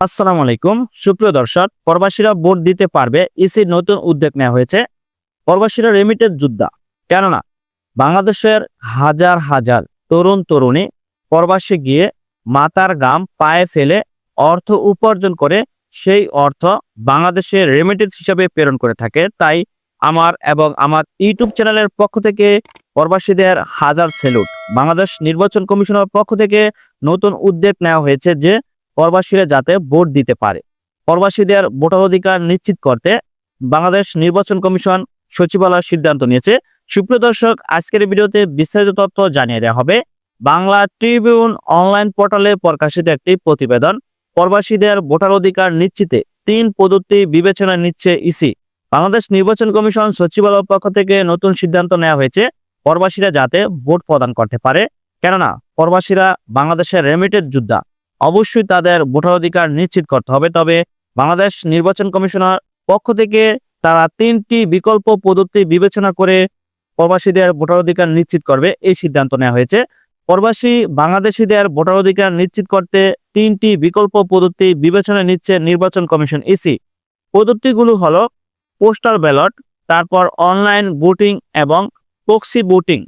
আসসালামু আলাইকুম। সুপ্রিয় দর্শক, প্রবাসীরা ভোট দিতে পারবে ইসির নতুন উদ্যোগ নেওয়া হয়েছে প্রবাসীরা রেমিটেড যোদ্ধা। কেননা, বাংলাদেশের হাজার হাজার তরুণ তরুণী প্রবাসে গিয়ে মাতার গাম পায়ে ফেলে অর্থ উপার্জন করে সেই অর্থ বাংলাদেশে রেমিটেন্স হিসাবে প্রেরণ করে থাকে। তাই আমার এবং আমার ইউটিউব চ্যানেলের পক্ষ থেকে প্রবাসীদের হাজার সেলুট বাংলাদেশ নির্বাচন কমিশনের পক্ষ থেকে নতুন উদ্যোগ নেওয়া হয়েছে যে প্রবাসীরা যাতে ভোট দিতে পারে। প্রবাসীদের ভোটার অধিকার নিশ্চিত করতে বাংলাদেশ নির্বাচন কমিশন সচিবালয় সিদ্ধান্ত নিয়েছে। সুপ্রিয় দর্শক, আজকের ভিডিওতে বিস্তারিত তথ্য জানিয়ে দেওয়া হবে। বাংলা ট্রিবিউন অনলাইন পোর্টালে প্রকাশিত একটি প্রতিবেদন, প্রবাসীদের ভোটার অধিকার নিশ্চিতে তিন পদ্ধতি বিবেচনা নিচ্ছে ইসি। বাংলাদেশ নির্বাচন কমিশন সচিবালয়ের পক্ষ থেকে নতুন সিদ্ধান্ত নেওয়া হয়েছে, প্রবাসীরা যাতে ভোট প্রদান করতে পারে। কেননা, প্রবাসীরা বাংলাদেশের রেমিটেড যোদ্ধা। অবশ্যই তাদের ভোটার অধিকার নিশ্চিত করতে হবে। তবে বাংলাদেশ নির্বাচন কমিশনার পক্ষ থেকে তারা তিনটি বিকল্প পদ্ধতি বিবেচনা করে প্রবাসীদের ভোটার অধিকার নিশ্চিত করবে, এই সিদ্ধান্ত নেওয়া হয়েছে। প্রবাসী বাংলাদেশিদের ভোটার অধিকার নিশ্চিত করতে তিনটি বিকল্প পদ্ধতি বিবেচনা নিচ্ছে নির্বাচন কমিশন, ইসি। পদ্ধতিগুলো হলো পোস্টাল ব্যালট, তারপর অনলাইন ভোটিং এবং প্রক্সি ভোটিং।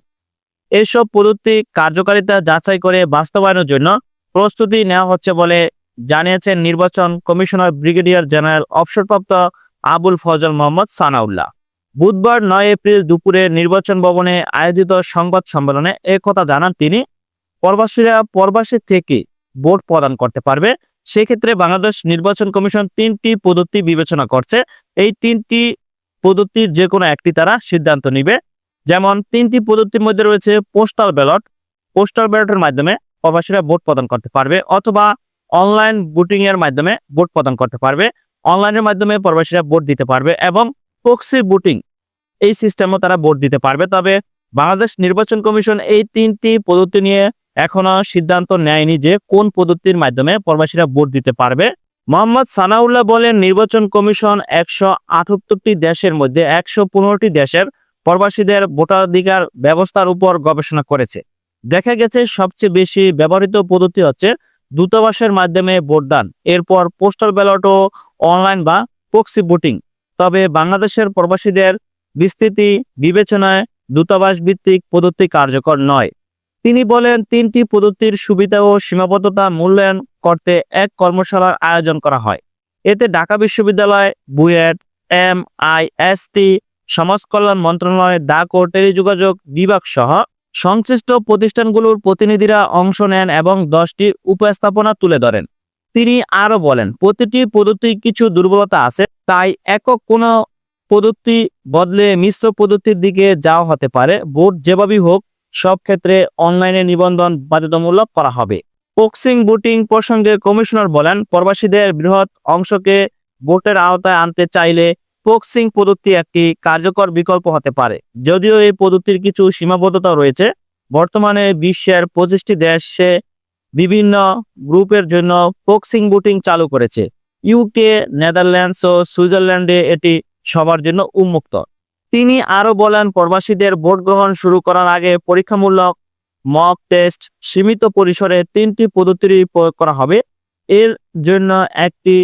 এইসব পদ্ধতি কার্যকারিতা যাচাই করে বাস্তবায়নের জন্য প্রস্তুতি নেওয়া হচ্ছে বলে জানিয়েছেন নির্বাচন কমিশনার ব্রিগেডিয়ার জেনারেল অবসরপ্রাপ্ত আবুল ফজল মোহাম্মদ সানাউল্লাহ। বুধবার নয় এপ্রিল দুপুরে নির্বাচন ভবনে আয়োজিত সংবাদ সম্মেলনে কথা জানান তিনি, প্রবাসীরা প্রবাসী থেকে ভোট প্রদান করতে পারবে, সেক্ষেত্রে বাংলাদেশ নির্বাচন কমিশন তিনটি পদ্ধতি বিবেচনা করছে। এই তিনটি পদ্ধতির যে কোনো একটি তারা সিদ্ধান্ত নিবে। যেমন তিনটি পদ্ধতির মধ্যে রয়েছে পোস্টাল ব্যালট। পোস্টাল ব্যালটের মাধ্যমে প্রবাসীরা ভোট প্রদান করতে পারবে অথবা অনলাইন ভোটিং এর মাধ্যমে ভোট প্রদান করতে পারবে। অনলাইনের মাধ্যমে প্রবাসীরা ভোট দিতে পারবে এবং প্রক্সি ভোটিং এই সিস্টেমও তারা ভোট দিতে পারবে। তবে বাংলাদেশ নির্বাচন কমিশন এই তিনটি পদ্ধতি নিয়ে এখনও সিদ্ধান্ত নেয়নি যে কোন পদ্ধতির মাধ্যমে প্রবাসীরা ভোট দিতে পারবে। মোহাম্মদ সানাউল্লাহ বলেন, নির্বাচন কমিশন একশো দেশের মধ্যে একশো পনেরোটি দেশের প্রবাসীদের ভোটাধিকার ব্যবস্থার উপর গবেষণা করেছে। দেখা গেছে সবচেয়ে বেশি ব্যবহৃত পদ্ধতি হচ্ছে দূতাবাসের মাধ্যমে ভোটদান, এরপর পোস্টাল ব্যালট ও অনলাইন বা প্রক্সি ভোটিং। তবে বাংলাদেশের প্রবাসীদের বিস্তৃতি বিবেচনায় দূতাবাস ভিত্তিক পদ্ধতি কার্যকর নয়। তিনি বলেন, তিনটি পদ্ধতির সুবিধা ও সীমাবদ্ধতা মূল্যায়ন করতে এক কর্মশালার আয়োজন করা হয়। এতে ঢাকা বিশ্ববিদ্যালয়, BUET, M I S T, সমাজ কল্যাণ মন্ত্রণালয়, ডাক ও টেলিযোগাযোগ বিভাগ সহ সংশ্লিষ্ট প্রতিষ্ঠানগুলোর প্রতিনিধিরা অংশ নেন এবং দশটি উপস্থাপনা তুলে ধরেন। তিনি আরও বলেন, প্রতিটি পদ্ধতি কিছু দুর্বলতা আছে, তাই একক কোনো পদ্ধতি বদলে মিশ্র পদ্ধতির দিকে যাওয়া হতে পারে। ভোট যেভাবেই হোক, সব ক্ষেত্রে অনলাইনে নিবন্ধন বাধ্যতামূলক করা হবে। বক্সিং ভোটিং প্রসঙ্গে কমিশনার বলেন, প্রবাসীদের বৃহৎ অংশকে ভোটের আওতায় আনতে চাইলে বক্সিং পদ্ধতি একটি কার্যকর বিকল্প হতে পারে। যদিও এই পদ্ধতির কিছু সীমাবদ্ধতা রয়েছে, বর্তমানে বিশ্বের পঁচিশটি দেশে বিভিন্ন গ্রুপের জন্য বক্সিং বুটিং চালু করেছে। ইউকে নেদারল্যান্ডস ও সুইজারল্যান্ডে এটি সবার জন্য উন্মুক্ত। তিনি আরও বলেন, প্রবাসীদের ভোট গ্রহণ শুরু করার আগে পরীক্ষামূলক মক টেস্ট সীমিত পরিসরে তিনটি পদ্ধতির প্রয়োগ করা হবে। এর জন্য একটি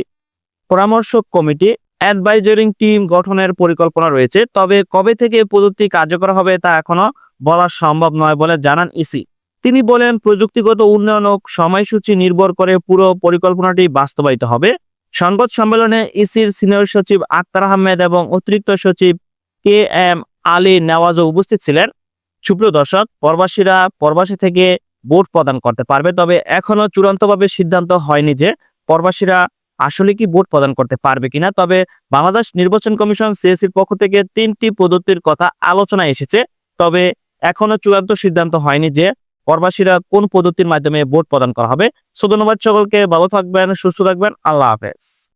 পরামর্শক কমিটি অ্যাডভাইজারিং টিম গঠনের পরিকল্পনা রয়েছে। তবে কবে থেকে পদ্ধতি কার্যকর হবে তা এখনও বলা সম্ভব নয় বলে জানান ইসি তিনি বলেন, প্রযুক্তিগত উন্নয়ন ও সময়সূচি নির্ভর করে পুরো পরিকল্পনাটি বাস্তবায়িত হবে। সংবাদ সম্মেলনে ইসির সিনিয়র সচিব আক্তার আহমেদ এবং অতিরিক্ত সচিব কে এম আলী নেওয়াজও উপস্থিত ছিলেন। সুপ্রিয় দর্শক, প্রবাসীরা প্রবাসী থেকে ভোট প্রদান করতে পারবে, তবে এখনও চূড়ান্তভাবে সিদ্ধান্ত হয়নি যে প্রবাসীরা আসলে কি ভোট প্রদান করতে পারবে কিনা? তবে বাংলাদেশ নির্বাচন কমিশন সিএসির পক্ষ থেকে তিনটি পদ্ধতির কথা আলোচনায় এসেছে। তবে এখনও চূড়ান্ত সিদ্ধান্ত হয়নি যে প্রবাসীরা কোন পদ্ধতির মাধ্যমে ভোট প্রদান করা হবে। সো ধন্যবাদ সকলকে, ভালো থাকবেন, সুস্থ থাকবেন, আল্লাহ হাফেজ।